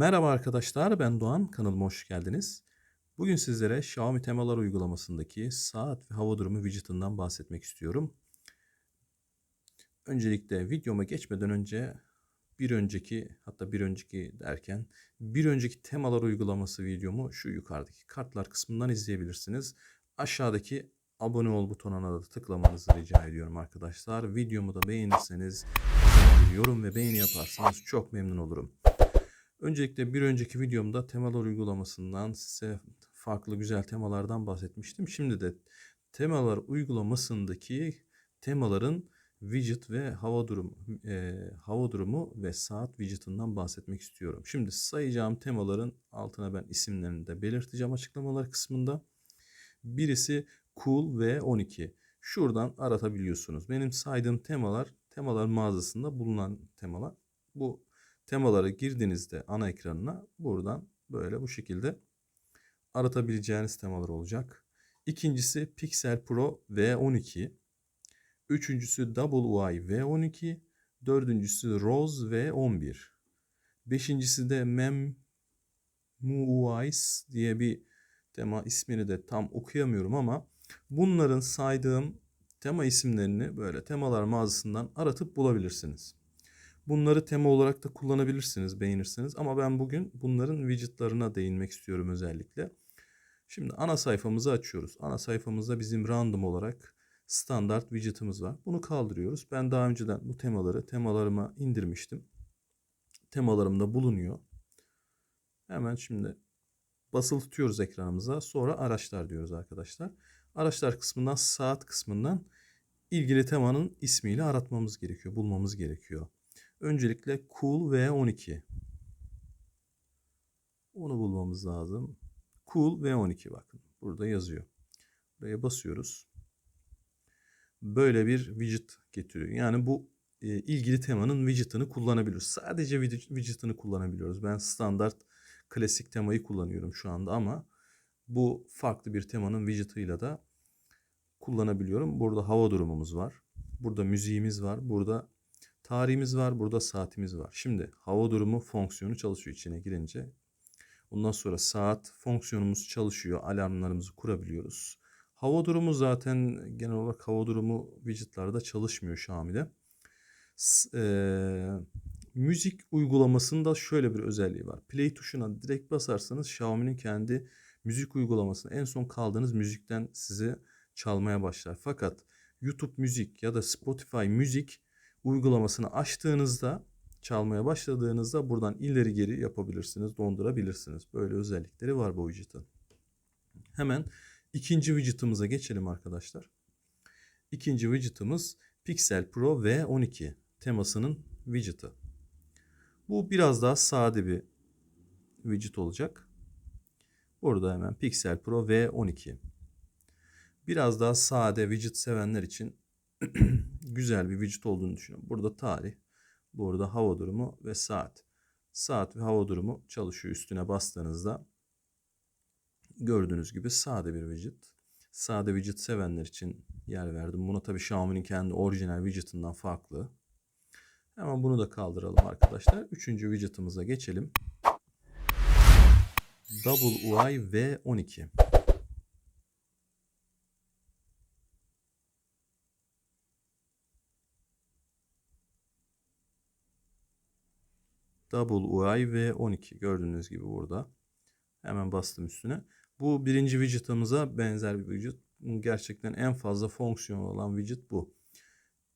Merhaba arkadaşlar, ben Doğan. Kanalıma hoş geldiniz. Bugün sizlere Xiaomi temalar uygulamasındaki saat ve hava durumu widget'ından bahsetmek istiyorum. Öncelikle videoma geçmeden önce bir önceki hatta bir önceki derken bir önceki temalar uygulaması videomu şu yukarıdaki kartlar kısmından izleyebilirsiniz. Aşağıdaki abone ol butonuna da tıklamanızı rica ediyorum arkadaşlar. Videomu da beğenirseniz yorum ve beğeni yaparsanız çok memnun olurum. Öncelikle bir önceki videomda temalar uygulamasından size farklı güzel temalardan bahsetmiştim. Şimdi de temalar uygulamasındaki temaların widget ve hava durumu e, hava durumu ve saat widget'ından bahsetmek istiyorum. Şimdi sayacağım temaların altına ben isimlerini de belirteceğim açıklamalar kısmında. Birisi Cool V12. Şuradan aratabiliyorsunuz. Benim saydığım temalar temalar mağazasında bulunan temalar. Bu temalara girdiğinizde ana ekranına buradan böyle bu şekilde aratabileceğiniz temalar olacak. İkincisi Pixel Pro V12. Üçüncüsü Double Y V12. Dördüncüsü Rose V11. Beşincisi de Mem Muice diye bir tema ismini de tam okuyamıyorum ama bunların saydığım tema isimlerini böyle temalar mağazasından aratıp bulabilirsiniz. Bunları tema olarak da kullanabilirsiniz beğenirseniz ama ben bugün bunların widgetlarına değinmek istiyorum özellikle. Şimdi ana sayfamızı açıyoruz. Ana sayfamızda bizim random olarak standart widget'ımız var. Bunu kaldırıyoruz. Ben daha önceden bu temaları temalarıma indirmiştim. Temalarımda bulunuyor. Hemen şimdi basılı tutuyoruz ekranımıza. Sonra araçlar diyoruz arkadaşlar. Araçlar kısmından saat kısmından ilgili temanın ismiyle aratmamız gerekiyor, bulmamız gerekiyor. Öncelikle Cool V12. Onu bulmamız lazım. Cool V12 bakın. Burada yazıyor. Buraya basıyoruz. Böyle bir widget getiriyor. Yani bu e, ilgili temanın widget'ını kullanabiliyoruz. Sadece widget'ını kullanabiliyoruz. Ben standart klasik temayı kullanıyorum şu anda ama bu farklı bir temanın widget'ıyla da kullanabiliyorum. Burada hava durumumuz var. Burada müziğimiz var. Burada Tarihimiz var. Burada saatimiz var. Şimdi hava durumu fonksiyonu çalışıyor içine girince. Ondan sonra saat fonksiyonumuz çalışıyor. Alarmlarımızı kurabiliyoruz. Hava durumu zaten genel olarak hava durumu widgetlarda çalışmıyor Xiaomi'de. E, müzik uygulamasında şöyle bir özelliği var. Play tuşuna direkt basarsanız Xiaomi'nin kendi müzik uygulamasına en son kaldığınız müzikten size çalmaya başlar. Fakat YouTube müzik ya da Spotify müzik uygulamasını açtığınızda çalmaya başladığınızda buradan ileri geri yapabilirsiniz, dondurabilirsiniz. Böyle özellikleri var bu widget'ın. Hemen ikinci widget'ımıza geçelim arkadaşlar. İkinci widget'ımız Pixel Pro V12 temasının widget'ı. Bu biraz daha sade bir widget olacak. Burada hemen Pixel Pro V12. Biraz daha sade widget sevenler için güzel bir vücut olduğunu düşünüyorum. Burada tarih, burada hava durumu ve saat. Saat ve hava durumu çalışıyor üstüne bastığınızda. Gördüğünüz gibi sade bir widget. Sade widget sevenler için yer verdim. Buna tabii Xiaomi'nin kendi orijinal widget'ından farklı. Hemen bunu da kaldıralım arkadaşlar. Üçüncü widget'ımıza geçelim. Double UI V12. Double UI ve 12 gördüğünüz gibi burada. Hemen bastım üstüne. Bu birinci widget'ımıza benzer bir widget. Gerçekten en fazla fonksiyon olan widget bu.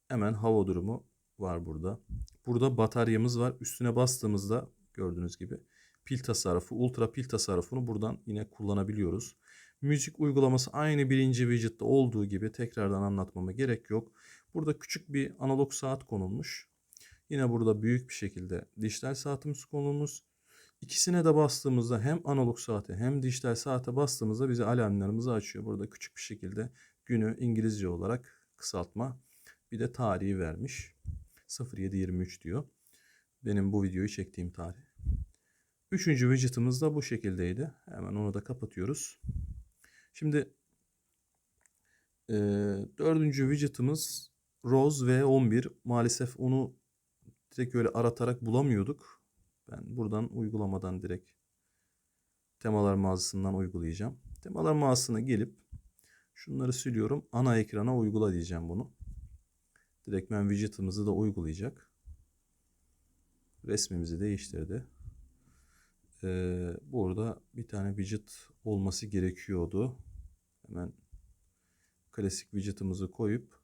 Hemen hava durumu var burada. Burada bataryamız var. Üstüne bastığımızda gördüğünüz gibi pil tasarrufu, ultra pil tasarrufunu buradan yine kullanabiliyoruz. Müzik uygulaması aynı birinci widget'te olduğu gibi tekrardan anlatmama gerek yok. Burada küçük bir analog saat konulmuş. Yine burada büyük bir şekilde dijital saatimiz konumuz. İkisine de bastığımızda hem analog saate hem dijital saate bastığımızda bize alarmlarımızı açıyor. Burada küçük bir şekilde günü İngilizce olarak kısaltma bir de tarihi vermiş. 0723 diyor. Benim bu videoyu çektiğim tarih. Üçüncü widget'ımız da bu şekildeydi. Hemen onu da kapatıyoruz. Şimdi e, dördüncü widget'ımız Rose V11. Maalesef onu direkt öyle aratarak bulamıyorduk. Ben buradan uygulamadan direkt temalar mağazasından uygulayacağım. Temalar mağazasına gelip şunları siliyorum. Ana ekrana uygula diyeceğim bunu. Direktmen widget'ımızı da uygulayacak. Resmimizi değiştirdi. Ee, burada bir tane widget olması gerekiyordu. Hemen klasik widget'ımızı koyup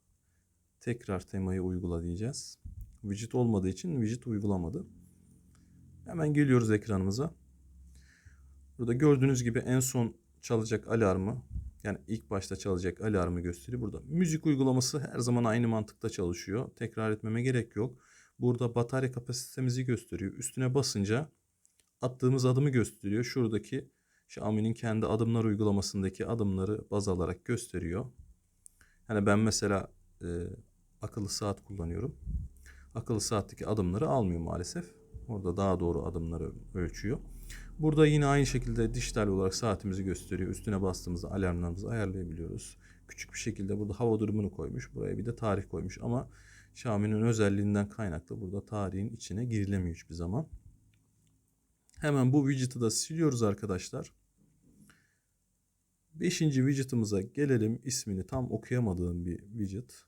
tekrar temayı uygula diyeceğiz. Widget olmadığı için widget uygulamadı. Hemen geliyoruz ekranımıza. Burada gördüğünüz gibi en son çalacak alarmı yani ilk başta çalacak alarmı gösteriyor burada. Müzik uygulaması her zaman aynı mantıkta çalışıyor. Tekrar etmeme gerek yok. Burada batarya kapasitemizi gösteriyor. Üstüne basınca attığımız adımı gösteriyor. Şuradaki Xiaomi'nin kendi adımlar uygulamasındaki adımları baz alarak gösteriyor. Hani ben mesela e, akıllı saat kullanıyorum. Akıllı saatteki adımları almıyor maalesef. Orada daha doğru adımları ölçüyor. Burada yine aynı şekilde dijital olarak saatimizi gösteriyor. Üstüne bastığımızda alarmlarımızı ayarlayabiliyoruz. Küçük bir şekilde burada hava durumunu koymuş. Buraya bir de tarih koymuş ama Xiaomi'nin özelliğinden kaynaklı burada tarihin içine girilemiyor hiçbir zaman. Hemen bu widget'ı da siliyoruz arkadaşlar. Beşinci widget'ımıza gelelim. İsmini tam okuyamadığım bir widget.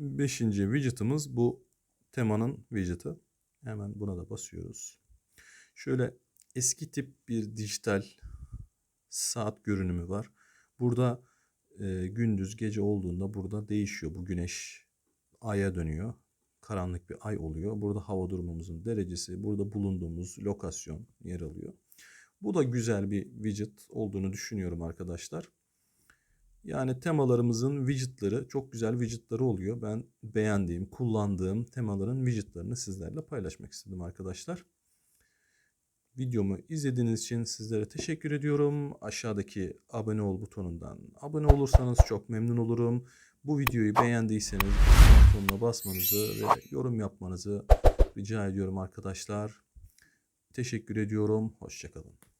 Beşinci widget'ımız bu temanın widget'ı. Hemen buna da basıyoruz. Şöyle eski tip bir dijital saat görünümü var. Burada e, gündüz gece olduğunda burada değişiyor. Bu güneş aya dönüyor. Karanlık bir ay oluyor. Burada hava durumumuzun derecesi, burada bulunduğumuz lokasyon yer alıyor. Bu da güzel bir widget olduğunu düşünüyorum arkadaşlar. Yani temalarımızın widgetları çok güzel widgetları oluyor. Ben beğendiğim, kullandığım temaların widgetlarını sizlerle paylaşmak istedim arkadaşlar. Videomu izlediğiniz için sizlere teşekkür ediyorum. Aşağıdaki abone ol butonundan abone olursanız çok memnun olurum. Bu videoyu beğendiyseniz butonuna basmanızı ve yorum yapmanızı rica ediyorum arkadaşlar. Teşekkür ediyorum. Hoşçakalın.